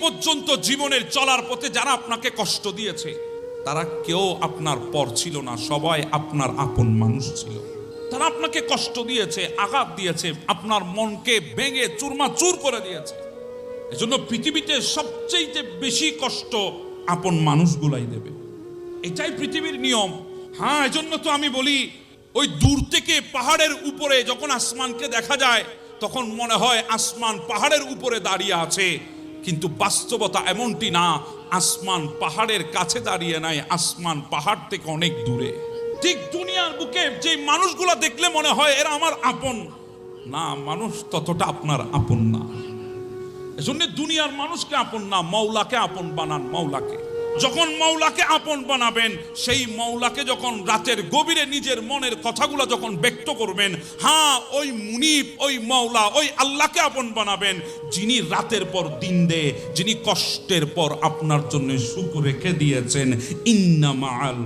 পর্যন্ত জীবনের চলার পথে যারা আপনাকে কষ্ট দিয়েছে, তারা কেউ আপনার পর ছিল না, সবাই আপনার আপন মানুষ ছিল। তারা আপনাকে কষ্ট দিয়েছে, আঘাত দিয়েছে, আপনার মনকে ভেঙে চুরমা চুর করে দিয়েছে। এজন্য পৃথিবীতে সবচেয়ে বেশি কষ্ট আপন মানুষগুলাই দেবে। এটাই পৃথিবীর নিয়ম। হ্যাঁ এজন্য তো আমি বলি, ওই দূর থেকে পাহাড়ের উপরে যখন আসমানকে দেখা যায়, তখন মনে হয় আসমান পাহাড়ের উপরে দাঁড়িয়ে আছে। কিন্তু বাস্তবতা এমনটি না, আসমান পাহাড়ের কাছে দাঁড়িয়ে নাই, আসমান পাহাড় থেকে অনেক দূরে। ঠিক দুনিয়ার বুকে যে মানুষগুলো দেখলে মনে হয় এরা আমার আপন। না, মানুষ ততটা আপনার আপন না। এজন্য দুনিয়ার মানুষকে আপন না, মৌলাকে আপন বানান, মৌলাকে। যখন মৌলাকে আপন বানাবেন, সেই মৌলাকে যখন রাতের গভীরে নিজের মনের কথাগুলো যখন ব্যক্ত করবেন হ্যাঁ ওই মুনিব, ওই মৌলা, ওই আল্লাহকে আপন বানাবেন, যিনি রাতের পর দিন দে, যিনি কষ্টের পর আপনার জন্য সুখ রেখে দিয়েছেন ইন্নামা আল